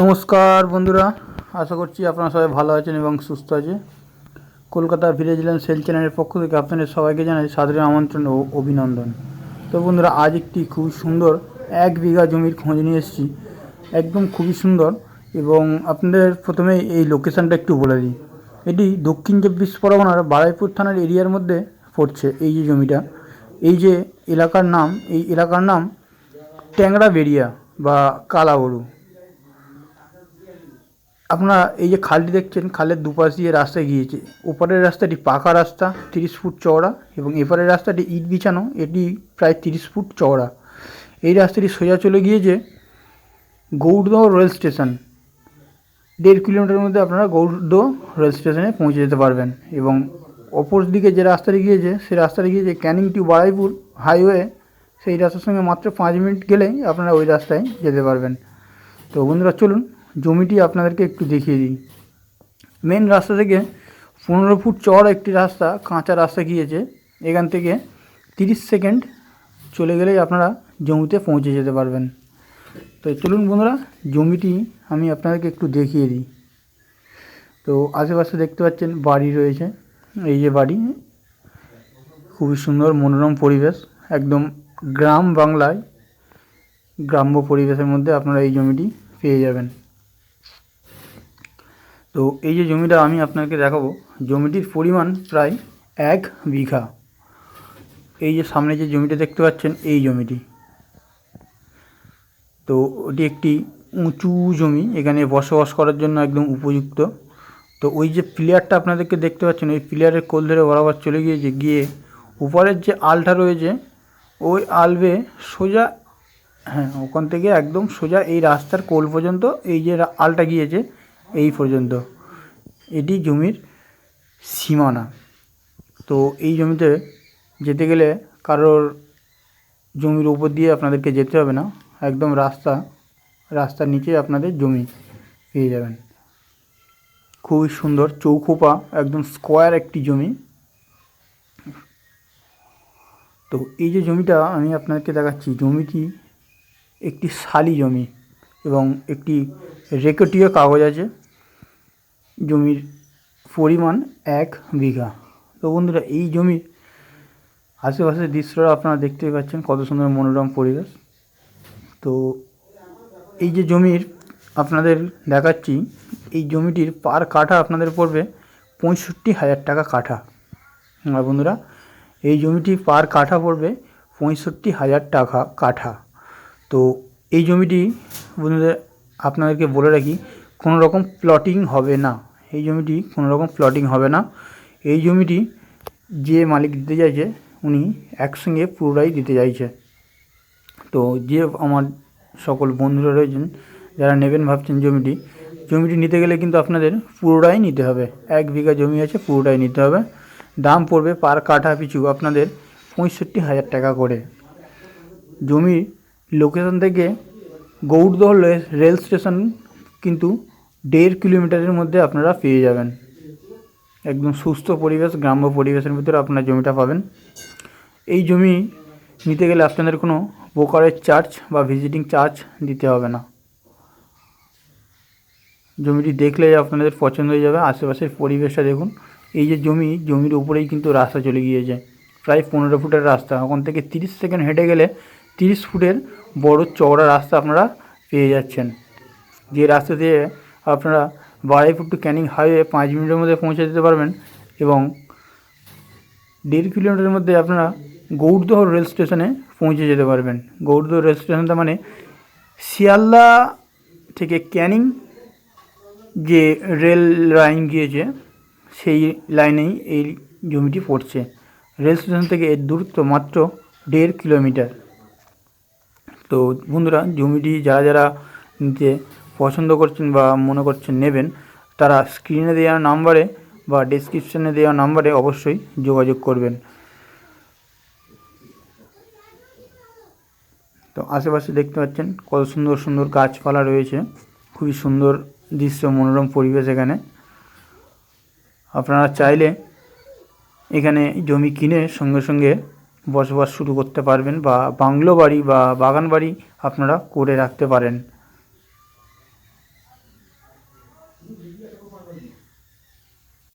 নমস্কার বন্ধুরা, আশা করছি আপনারা সবাই ভালো আছেন এবং সুস্থ আছে কলকাতা ভিলেজল্যান্ড সেল চ্যানেলের পক্ষ থেকে আপনাদের সবাইকে জানাই সাদরের আমন্ত্রণ ও অভিনন্দন। তো বন্ধুরা, আজ একটি খুব সুন্দর এক বিঘা জমির খোঁজ নিয়ে এসেছি। একদম খুবই সুন্দর এবং আপনাদের প্রথমে এই লোকেশানটা একটু বলে দিই। এটি দক্ষিণ চব্বিশ পরগনার বারাইপুর থানার এরিয়ার মধ্যে পড়ছে এই যে জমিটা। এই যে এলাকার নাম, এই এলাকার নাম ট্যাংরা বেরিয়া বা কালাগরু আপনারা এই যে খালটি দেখছেন, খালের দুপাশ দিয়ে রাস্তা গিয়েছে। ওপারের রাস্তাটি পাকা রাস্তা, তিরিশ ফুট চওড়া এবং এপারের রাস্তাটি ইট বিছানো, এটি প্রায় তিরিশ ফুট চওড়া। এই রাস্তাটি সোজা চলে গিয়েছে গৌড়দহ রেল স্টেশন। দেড় কিলোমিটারের মধ্যে আপনারা গৌড়দহ রেল স্টেশনে পৌঁছে যেতে পারবেন এবং অপর দিকে যে রাস্তাটি গিয়েছে, সেই রাস্তাটি গিয়েছে ক্যানিং টু বারাইপুর হাইওয়ে। সেই রাস্তার সঙ্গে মাত্র পাঁচ মিনিট গেলেই আপনারা ওই রাস্তায় যেতে পারবেন। তো বন্ধুরা, চলুন জমিটি আপনাদেরকে একটু দেখিয়ে দিই। মেন রাস্তা থেকে পনেরো ফুট চওড়া একটি রাস্তা, কাঁচা রাস্তা গিয়েছে। এখান থেকে তিরিশ সেকেন্ড চলে গেলেই আপনারা জমিতে পৌঁছে যেতে পারবেন। তো চলুন বন্ধুরা, জমিটি আমি আপনাদেরকে একটু দেখিয়ে দিই। তো আশেপাশে দেখতে পাচ্ছেন বাড়ি রয়েছে। এই যে বাড়ি, খুবই সুন্দর, মনোরম পরিবেশ। একদম গ্রাম বাংলায় গ্রাম্য পরিবেশের মধ্যে আপনারা এই জমিটি পেয়ে যাবেন। তো এই যে জমিটা আমি আপনাকে দেখাবো, জমিটির পরিমাণ প্রায় এক বিঘা। এই যে সামনে যে জমিটা দেখতে পাচ্ছেন, এই জমিটি। তো ওটি একটি উঁচু জমি, এখানে বসবাস করার জন্য একদম উপযুক্ত। তো ওই যে প্লেয়ারটা আপনাদেরকে দেখতে পাচ্ছেন, ওই প্লেয়ারের কোল ধরে বরাবর চলে গিয়েছে, গিয়ে উপরের যে আলটা রয়েছে, ওই আলবে সোজা হ্যাঁ ওখান থেকে একদম সোজা এই রাস্তার কোল পর্যন্ত এই যে আলটা গিয়েছে এই পর্যন্ত। এটি জমির সীমানা। তো এই জমিতে যেতে গেলে কারোর জমির উপর দিয়ে আপনাদেরকে যেতে হবে না। একদম রাস্তা, রাস্তার নিচে আপনাদের জমি পেয়ে যাবেন। খুবই সুন্দর চৌখোপা, একদম স্কোয়ার একটি জমি। তো এই যে জমিটা আমি আপনাদেরকে দেখাচ্ছি, জমিটি একটি শালি জমি এবং একটি রেকর্ডীয় কাগজ আছে। জমির পরিমাণ এক বিঘা। তো বন্ধুরা, এই জমির আশেপাশের দৃশ্যটা আপনারা দেখতেই পাচ্ছেন কত সুন্দর মনোরম পরিবেশ। তো এই যে জমির আপনাদের দেখাচ্ছি, এই জমিটির পার কাঠা আপনাদের পড়বে পঁয়ষট্টি হাজার টাকা কাঠা। আর বন্ধুরা, এই জমিটি পার কাঠা পড়বে পঁয়ষট্টি হাজার টাকা কাঠা। তো এই জমিটি বন্ধুদের, আপনাদেরকে বলে রাখি, কোনো রকম প্লটিং হবে না। এই জমিটি কোনো রকম প্লটিং হবে না। এই জমিটি যে মালিক দিতে চাইছে, উনি একসঙ্গে পুরোটাই দিতে চাইছে। তো যে আমার সকল বন্ধুরা রয়েছেন, যারা নেবেন ভাবছেন জমিটি জমিটি নিতে গেলে কিন্তু আপনাদের পুরোটাই নিতে হবে। এক বিঘা জমি আছে, পুরোটাই নিতে হবে। দাম পড়বে পার কাঠা পিছু আপনাদের পঁয়ষট্টি হাজার টাকা করে। জমির লোকেশন থেকে গৌড়দহ রেল স্টেশন কিন্তু দেড় কিলোমিটারের মধ্যে আপনারা পেয়ে যাবেন। একদম সুস্থ পরিবেশ, গ্রাম্য পরিবেশের ভিতরে আপনার জমিটা পাবেন। এই জমি নিতে গেলে আপনাদের কোনো ব্রোকারেজ চার্জ বা ভিজিটিং চার্জ দিতে হবে না। জমিটি দেখলে আপনাদের পছন্দ হয়ে যাবে, আশেপাশের পরিবেশটা দেখুন। এই যে জমি, জমির উপরেই কিন্তু রাস্তা চলে গিয়েছে। প্রায় পনেরো ফুটের রাস্তা, ওখান থেকে তিরিশ সেকেন্ড হেঁটে গেলে তিরিশ ফুটের বড় চওড়া রাস্তা আপনারা পেয়ে যাচ্ছেন। যে রাস্তা দিয়ে আপনারা বারাইপুর টু ক্যানিং হাইওয়ে পাঁচ মিনিটের মধ্যে পৌঁছে যেতে পারবেন এবং দেড় কিলোমিটারের মধ্যে আপনারা গৌড়দহ রেল স্টেশনে পৌঁছে যেতে পারবেন। গৌড়দহ রেল স্টেশনটা মানে শিয়ালদা থেকে ক্যানিং যে রেল লাইন গিয়েছে, সেই লাইনেই এই জমিটি পড়ছে। রেল স্টেশন থেকে এর দূরত্ব মাত্র দেড় কিলোমিটার। তো বন্ধুরা, জমিটি যারা যারা নিতে পছন্দ করছেন বা মনে করছেন নেবেন, তারা স্ক্রিনে দেওয়া নাম্বারে বা ডেসক্রিপশনে দেওয়া নাম্বারে অবশ্যই যোগাযোগ করবেন। তো আশেপাশে দেখতে পাচ্ছেন কত সুন্দর সুন্দর গাছপালা রয়েছে, খুবই সুন্দর দৃশ্য, মনোরম পরিবেশ এখানে। আপনারা চাইলে এখানে জমি কিনে সঙ্গে সঙ্গে বসবাস শুরু করতে পারবেন বা বাংলো বাড়ি বা বাগান বাড়ি আপনারা করে রাখতে পারেন।